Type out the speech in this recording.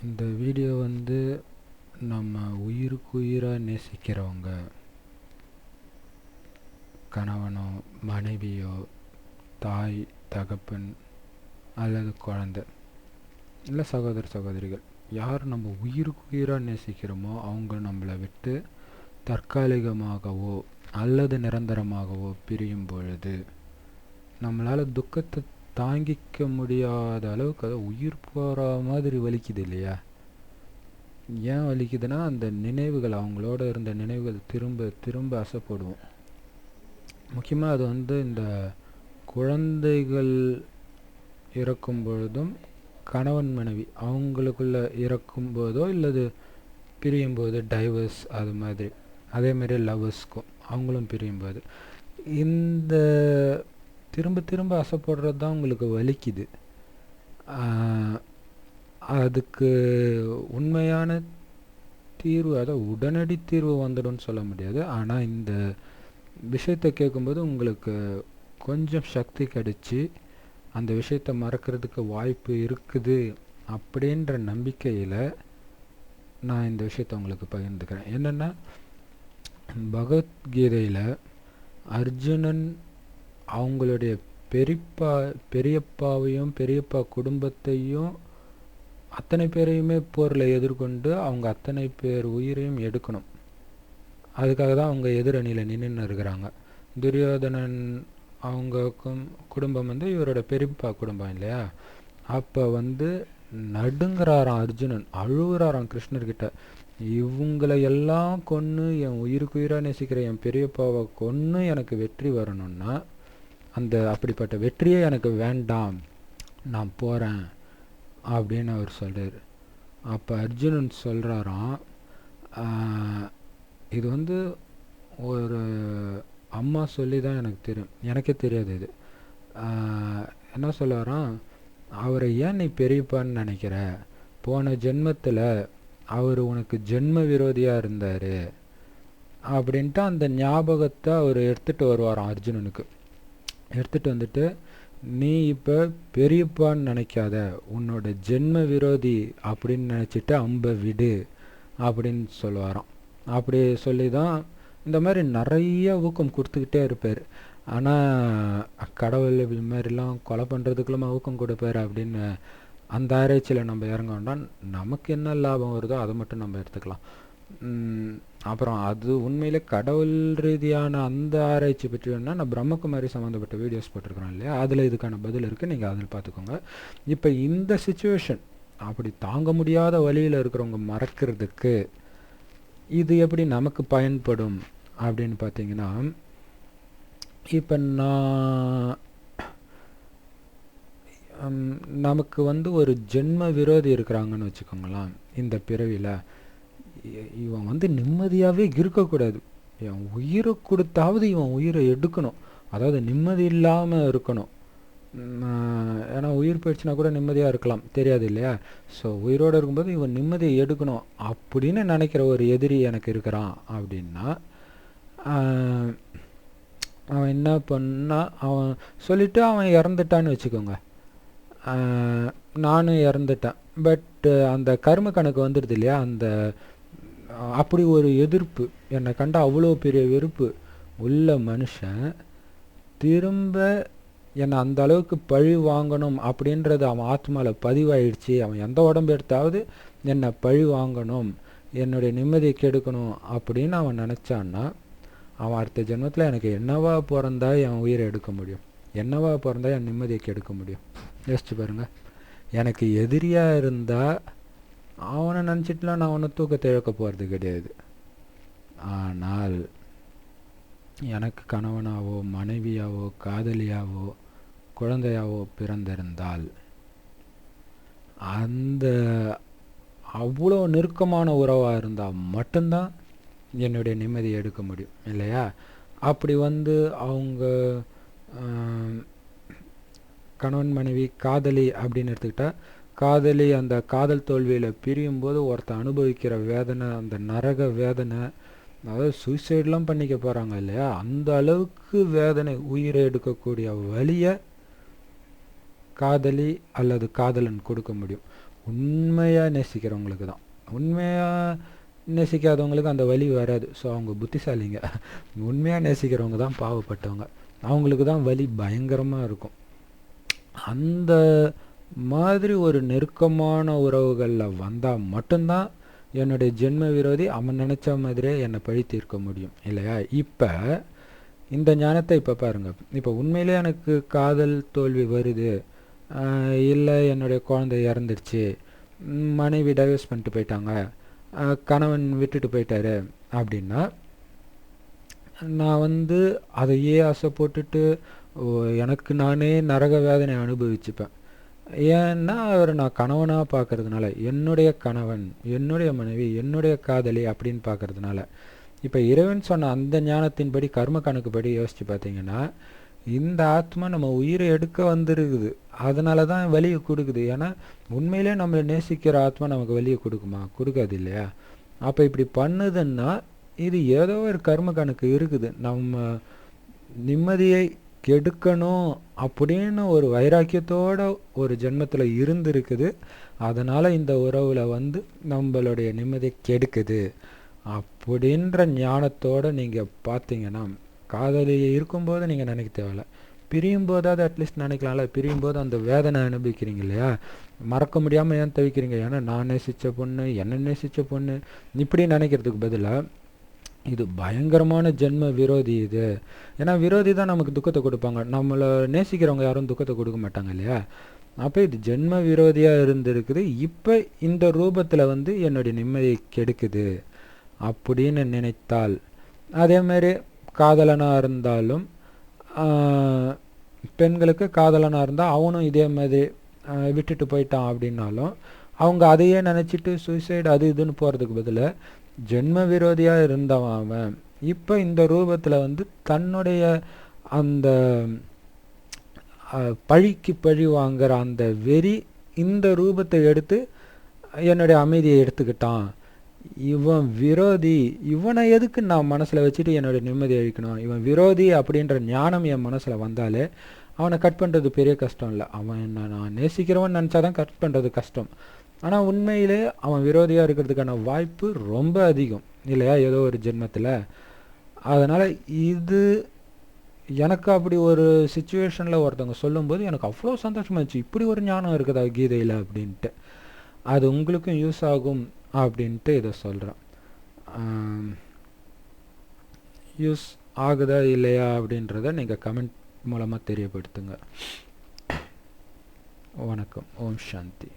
இந்த வீடியோ வந்து நம்ம உயிருக்கு உயிராக நேசிக்கிறவங்க கணவனோ மனைவியோ தாய் தகப்பன் அல்லது குழந்தை இல்லை சகோதர சகோதரிகள் யார் நம்ம உயிருக்கு உயிராக நேசிக்கிறோமோ அவங்க நம்மளை விட்டு தற்காலிகமாகவோ அல்லது நிரந்தரமாகவோ பிரியும் பொழுது நம்மளால் துக்கத்தை தாங்கிக்க முடியாத அளவுக்கு அதை உயிர் போகிற மாதிரி வலிக்குது இல்லையா? ஏன் வலிக்குதுன்னா அந்த நினைவுகள் அவங்களோட இருந்த நினைவுகள் திரும்ப திரும்ப அசைப்படுவோம். முக்கியமாக அது வந்து இந்த குழந்தைகள் இறக்கும் பொழுதும் கணவன் மனைவி அவங்களுக்குள்ள இறக்கும் போதோ இல்லது பிரியும் போது டைவர்ஸ் அது மாதிரி. அதேமாதிரி லவ்வர்ஸ்க்கும் அவங்களும் பிரியும் போது. இந்த திரும்ப திரும்ப அசைப்படுறது தான் உங்களுக்கு வலிக்குது. அதுக்கு உண்மையான தீர்வு அதாவது உடனடி தீர்வு வந்துடும் சொல்ல முடியாது. ஆனால் இந்த விஷயத்தை கேட்கும்போது உங்களுக்கு கொஞ்சம் சக்தி கிடைச்சி அந்த விஷயத்தை மறக்கிறதுக்கு வாய்ப்பு இருக்குது அப்படின்ற நம்பிக்கையில் நான் இந்த விஷயத்தை உங்களுக்கு பகிர்ந்துக்கிறேன். என்னென்னா பகவத்கீதையில் அர்ஜுனன் அவங்களுடைய பெரியப்பா பெரியப்பாவையும் பெரியப்பா குடும்பத்தையும் அத்தனை பேரையுமே போரில் எதிர்கொண்டு அவங்க அத்தனை பேர் உயிரையும் எடுக்கணும். அதுக்காக தான் அவங்க எதிரணியில் நின்று இருக்கிறாங்க. துரியோதனன் அவங்க குடும்பம் வந்து இவரோட பெரியப்பா குடும்பம் இல்லையா? அப்போ வந்து நடுங்கிறாராம் அர்ஜுனன் அழுகுறாராம் கிருஷ்ணர்கிட்ட இவங்களை எல்லாம் கொன்று என் உயிருக்கு உயிராக நேசிக்கிற என் பெரியப்பாவை கொன்று எனக்கு வெற்றி வரணும்னா அந்த அப்படிப்பட்ட வெற்றியே எனக்கு வேண்டாம் நான் போகிறேன் அப்படின்னு அவர் சொல்கிறார் அப்போ அர்ஜுனன் சொல்கிறாராம் இது வந்து ஒரு அம்மா சொல்லி தான் எனக்கு தெரியும் எனக்கே தெரியாது இது. என்ன சொல்லுவாராம் அவரை ஏன் நீ பெரியப்பான்னு நினைக்கிற? போன ஜென்மத்தில் அவர் உனக்கு ஜென்ம விரோதியாக இருந்தார். அப்படின்ட்டு அந்த ஞாபகத்தை அவர் எடுத்துகிட்டு வருவாராம் அர்ஜுனனுக்கு. எடுத்துகிட்டு வந்துட்டு நீ இப்போ பெரியப்பான்னு நினைக்காத. உன்னோட ஜென்ம விரோதி அப்படின்னு நினச்சிட்டு அம்பை விடு அப்படின்னு சொல்லுவாராம். அப்படி சொல்லி தான் இந்த மாதிரி நிறைய ஊக்கம் கொடுத்துக்கிட்டே இருப்பார். ஆனால் கடவுள் இது மாதிரிலாம் கொலை பண்ணுறதுக்குலாம் ஊக்கம் கொடுப்பார்? அப்படின்னு அந்த ஆராய்ச்சியில் நம்ம இறங்க வேண்டாம். நமக்கு என்ன லாபம் வருதோ அதை மட்டும் நம்ம எடுத்துக்கலாம். அப்புறம் அது உண்மையில் கடவுள் ரீதியான அந்த ஆராய்ச்சி பற்றி நான் பிரம்மகுமாரி சம்மந்தப்பட்ட வீடியோஸ் போட்டிருக்கிறேன் இல்லையா? அதில் இதுக்கான பதில் இருக்குது நீங்கள் அதில் பார்த்துக்கோங்க. இப்போ இந்த சுச்சுவேஷன் அப்படி தாங்க முடியாத வழியில் இருக்கிறவங்க மறக்கிறதுக்கு இது எப்படி நமக்கு பயன்படும் அப்படின்னு பார்த்தீங்கன்னா இப்போ நான் நமக்கு வந்து ஒரு ஜென்ம விரோதி இருக்கிறாங்கன்னு வச்சுக்கோங்களேன் இந்த பிறவியில். இவன் வந்து நிம்மதியாகவே இருக்கக்கூடாது. இவன் உயிரை கொடுத்தாவது இவன் உயிரை எடுக்கணும். அதாவது நிம்மதி இல்லாமல் இருக்கணும். ஏன்னா உயிர் போயிடுச்சுன்னா கூட நிம்மதியாக இருக்கலாம். தெரியாது இல்லையா? ஸோ உயிரோடு இருக்கும்போது இவன் நிம்மதியை எடுக்கணும் அப்படின்னு நினைக்கிற ஒரு எதிரி எனக்கு இருக்கிறான் அப்படின்னா அவன் என்ன பண்ணா அவன் சொல்லிவிட்டு அவன் இறந்துட்டான்னு வச்சுக்கோங்க. நானும் இறந்துட்டேன். பட் அந்த கரும கணக்கு வந்துடுது இல்லையா? அந்த அப்படி ஒரு எதிர்ப்பு என்னை கண்ட அவ்வளோ பெரிய வெறுப்பு. உள்ள மனுஷன் திரும்ப என்னை அந்த அளவுக்கு பழி வாங்கணும் அப்படின்றது அவன் ஆத்மாவில் பதிவாயிடுச்சு. அவன் எந்த உடம்பு எடுத்தாவது என்னை பழி வாங்கணும் என்னுடைய நிம்மதியை கெடுக்கணும் அப்படின்னு அவன் நினச்சான்னா அவன் அடுத்த ஜென்மத்தில் எனக்கு என்னவா பிறந்தா என் உயிரை எடுக்க முடியும்? என்னவா பிறந்தா என் நிம்மதியை கெடுக்க முடியும்? யோசிச்சு பாருங்கள் எனக்கு எதிரியாக இருந்தால் அவனை நினச்சிட்டுலாம் நான் அவனை தூக்கத்தை இழக்க போகிறது கிடையாது. ஆனால் எனக்கு கணவனாவோ மனைவியாவோ காதலியாவோ குழந்தையாவோ பிறந்திருந்தால் அந்த அவ்வளோ நெருக்கமான உறவாக இருந்தால் மட்டும்தான் என்னுடைய நிம்மதியை எடுக்க முடியும் இல்லையா? அப்படி வந்து அவங்க கணவன் மனைவி காதலி அப்படின்னு எடுத்துக்கிட்டால் காதலி அந்த காதல் தோல்வியில் பிரியும் போது ஒருத்தன் அனுபவிக்கிற வேதனை அந்த நரக வேதனை அதாவது சூசைட்லாம் பண்ணிக்க போகிறாங்க இல்லையா? அந்த அளவுக்கு வேதனை உயிரை எடுக்கக்கூடிய வழியை காதலி அல்லது காதலன் கொடுக்க முடியும். உண்மையாக நேசிக்கிறவங்களுக்கு தான். உண்மையாக நேசிக்காதவங்களுக்கு அந்த வலி வராது. ஸோ அவங்க புத்திசாலிங்க. உண்மையாக நேசிக்கிறவங்க தான் பாவப்பட்டவங்க. அவங்களுக்கு தான் வலி பயங்கரமாக இருக்கும். அந்த மாதிரி ஒரு நெருக்கமான உறவுகளில் வந்தால் மட்டும்தான் என்னுடைய ஜென்ம விரோதி அவன் நினச்ச மாதிரியே என்னை பழி தீர்க்க முடியும் இல்லையா? இப்போ இந்த ஞானத்தை இப்போ பாருங்கள் இப்போ உண்மையிலே எனக்கு காதல் தோல்வி வருது. இல்லை என்னுடைய குழந்தை இறந்துடுச்சு மனைவி டைவர்ஸ் பண்ணிட்டு போயிட்டாங்க. கணவன் விட்டுட்டு போயிட்டாரு அப்படின்னா நான் வந்து அதையே ஆசை போட்டுட்டு ஓ, எனக்கு நானே நரக வேதனை அனுபவிச்சுப்பேன். ஏன்னா அவர் நான் கணவனாக பார்க்கறதுனால என்னுடைய கணவன் என்னுடைய மனைவி என்னுடைய காதலி அப்படின்னு பார்க்கறதுனால இப்போ இறைவன் சொன்ன அந்த ஞானத்தின்படி கர்ம கணக்குப்படி யோசித்து பார்த்தீங்கன்னா இந்த ஆத்மா நம்ம உயிரை எடுக்க வந்திருக்குது. அதனால தான் வலியை கொடுக்குது. ஏன்னா உண்மையிலே நம்மளை நேசிக்கிற ஆத்மா நமக்கு வலியை கொடுக்குமா? கொடுக்காது இல்லையா? அப்போ இப்படி பண்ணுதுன்னா இது ஏதோ ஒரு கர்ம கணக்கு இருக்குது. நம்ம நிம்மதியை கெடுக்கணும் அப்படின்னு ஒரு வைராக்கியத்தோட ஒரு ஜென்மத்தில் இருந்திருக்குது. அதனால் இந்த உறவில் வந்து நம்மளுடைய நிம்மதியை கெடுக்குது அப்படின்ற ஞானத்தோட நீங்கள் பார்த்தீங்கன்னா காதலி இருக்கும்போது நீங்கள் நினைக்க தேவையில்ல. பிரியும் போதாவது அட்லீஸ்ட் நினைக்கலாம்ல. பிரியும் போது அந்த வேதனை அனுபவிக்கிறீங்க இல்லையா? மறக்க முடியாமல் ஏன் தவிக்கிறீங்க? ஏன்னா நான் நேசித்த பொண்ணு என்ன நேசித்த பொண்ணு. இப்படி நினைக்கிறதுக்கு பதிலாக இது பயங்கரமான ஜென்ம விரோதி இது. ஏன்னா விரோதி தான் நமக்கு துக்கத்தை கொடுப்பாங்க. நம்மளை நேசிக்கிறவங்க யாரும் துக்கத்தை கொடுக்க மாட்டாங்க இல்லையா? அப்போ இது ஜென்ம விரோதியாக இருந்திருக்குது. இப்போ இந்த ரூபத்தில் வந்து என்னுடைய நிம்மதியை கெடுக்குது அப்படின்னு நினைத்தால் அதே மாதிரி காதலனாக இருந்தாலும் பெண்களுக்கு காதலனாக இருந்தால் அவனும் இதே மாதிரி விட்டுட்டு போயிட்டான் அப்படின்னாலும் அவங்க அதையே நினச்சிட்டு சூசைடு அது இதுன்னு போகிறதுக்கு பதிலாக ஜென்ம விரோதியாக இருந்தவன். அவன் இப்போ இந்த ரூபத்தில் வந்து தன்னுடைய அந்த பழிக்கு பழி வாங்குற அந்த வெறி இந்த ரூபத்தை எடுத்து என்னுடைய அமைதியை எடுத்துக்கிட்டான். இவன் விரோதி. இவனை எதுக்கு நான் மனசில் வச்சுட்டு என்னுடைய நிம்மதி அழிக்கணும்? இவன் விரோதி அப்படின்ற ஞானம் என் மனசில் வந்தாலே அவனை கட் பண்ணுறது பெரிய கஷ்டம் இல்லை. அவன் என்ன நான் நேசிக்கிறவன் நினச்சாதான் கட் பண்ணுறது கஷ்டம். ஆனால் உண்மையிலே அவன் விரோதியாக இருக்கிறதுக்கான வாய்ப்பு ரொம்ப அதிகம். இல்லையா? ஏதோ ஒரு ஜென்மத்தில். அதனால் இது எனக்கு அப்படி ஒரு சுச்சுவேஷனில் ஒருத்தவங்க சொல்லும்போது எனக்கு அவ்வளோ சந்தோஷமாச்சு இப்படி ஒரு ஞானம் இருக்குதா கீதையில் அப்படின்ட்டு. அது உங்களுக்கும் யூஸ் ஆகும் அப்படின்ட்டு இதை சொல்கிறேன் யூஸ் ஆகுதா இல்லையா அப்படின்றத நீங்கள் கமெண்ட் மூலமாக தெரியப்படுத்துங்க. வணக்கம். ஓம் சாந்தி.